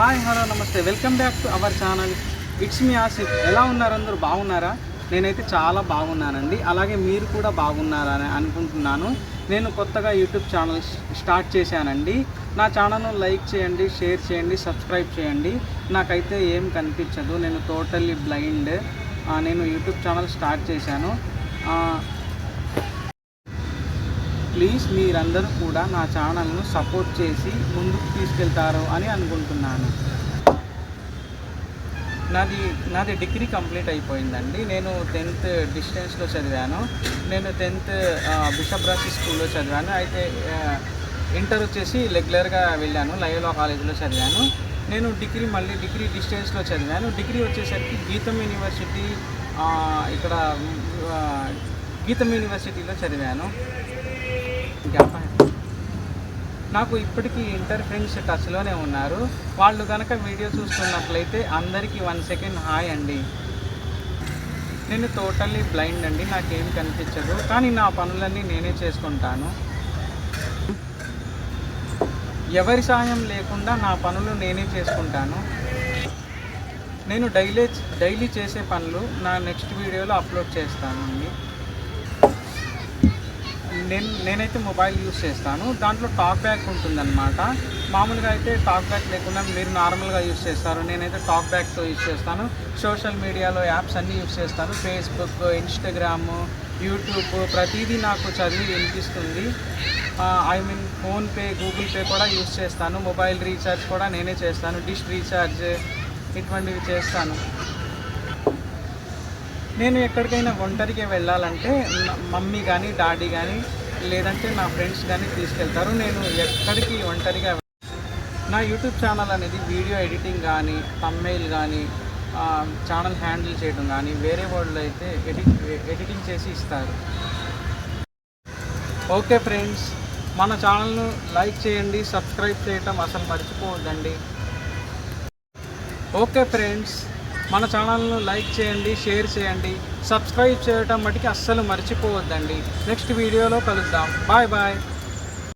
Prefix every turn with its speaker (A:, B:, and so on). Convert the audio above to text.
A: Hi hello నమస్తే. Welcome back to our channel. It's me Asif. ఎలా ఉన్నారు అందరూ? బాగున్నారా? నేనైతే చాలా బాగున్నానండి. అలాగే మీరు కూడా బాగున్నారని అనుకుంటున్నాను. నేను కొత్తగా యూట్యూబ్ ఛానల్ స్టార్ట్ చేశానండి. నా ఛానల్ను లైక్ చేయండి షేర్ చేయండి సబ్స్క్రైబ్ చేయండి. నాకైతే ఏం కనిపించదు. నేను టోటల్లీ బ్లైండ్. నేను యూట్యూబ్ ఛానల్ స్టార్ట్ చేశాను. ప్లీజ్ మీరందరూ కూడా నా ఛానల్ను సపోర్ట్ చేసి ముందుకు తీసుకెళ్తారు అని అనుకుంటున్నాను. నాది నాది డిగ్రీ కంప్లీట్ అయిపోయిందండి. నేను టెన్త్ డిస్టెన్స్లో చదివాను. నేను టెన్త్ బిషప్ రాసి స్కూల్లో చదివాను. అయితే ఇంటర్ వచ్చేసి రెగ్యులర్గా వెళ్ళాను. లైవ్లో కాలేజీలో చదివాను. నేను డిగ్రీ మళ్ళీ డిగ్రీ డిస్టెన్స్లో చదివాను. డిగ్రీ వచ్చేసరికి గీతం యూనివర్సిటీ ఇక్కడ గీతం యూనివర్సిటీలో చదివాను. గ్యాప్ నాకు ఇప్పటికీ ఇంటర్ ఫ్రెండ్స్ టచ్లోనే ఉన్నారు. వాళ్ళు కనుక వీడియో చూస్తున్నట్లయితే అందరికీ వన్ సెకండ్ హాయ్ అండి. నేను టోటల్లీ బ్లైండ్ అండి నాకేం కనిపించదు. కానీ నా పనులన్నీ నేనే చేసుకుంటాను. ఎవరి సహాయం లేకుండా నా పనులు నేనే చేసుకుంటాను. నేను డైలీ డైలీ చేసే పనులు నా నెక్స్ట్ వీడియోలో అప్లోడ్ చేస్తానండి. నేను నేనైతే మొబైల్ యూస్ చేస్తాను. దాంట్లో టాక్ బ్యాక్ ఉంటుందన్నమాట. మామూలుగా అయితే టాక్ బ్యాక్ లేకుండా మీరు నార్మల్గా యూస్ చేస్తారు. నేనైతే టాక్ బ్యాక్తో యూస్ చేస్తాను. సోషల్ మీడియాలో యాప్స్ అన్నీ యూస్ చేస్తాను. ఫేస్బుక్ ఇన్స్టాగ్రామ్ యూట్యూబ్ ప్రతిదీ నాకు చదివి వినిపిస్తుంది. I mean PhonePe Google pay కూడా యూస్ చేస్తాను. మొబైల్ రీఛార్జ్ కూడా నేనే చేస్తాను. డిష్ రీఛార్జ్ ఇటువంటివి చేస్తాను. నేను ఎక్కడికైనా ఒంటరిగా వెళ్ళాలంటే మమ్మీ కానీ డాడీ కానీ లేదంటే నా ఫ్రెండ్స్ కానీ తీసుకెళ్తారు. నేను ఎక్కడికి ఒంటరిగా నా యూట్యూబ్ ఛానల్ అనేది వీడియో ఎడిటింగ్ కానీ తమ్మెయిల్ కానీ ఛానల్ హ్యాండిల్ చేయడం కానీ వేరే వాళ్ళు అయితే ఎడిట్ ఎడిటింగ్ చేసి ఇస్తారు. ఓకే ఫ్రెండ్స్ మన ఛానల్ను లైక్ చేయండి సబ్స్క్రైబ్ చేయటం అసలు మర్చిపోవద్దండి. ఓకే ఫ్రెండ్స్ మన ఛానల్ను లైక్ చేయండి షేర్ చేయండి. సబ్స్క్రైబ్ చేయటం మటుకి అస్సలు మర్చిపోవద్దండి. నెక్స్ట్ వీడియోలో కలుద్దాం. Bye bye.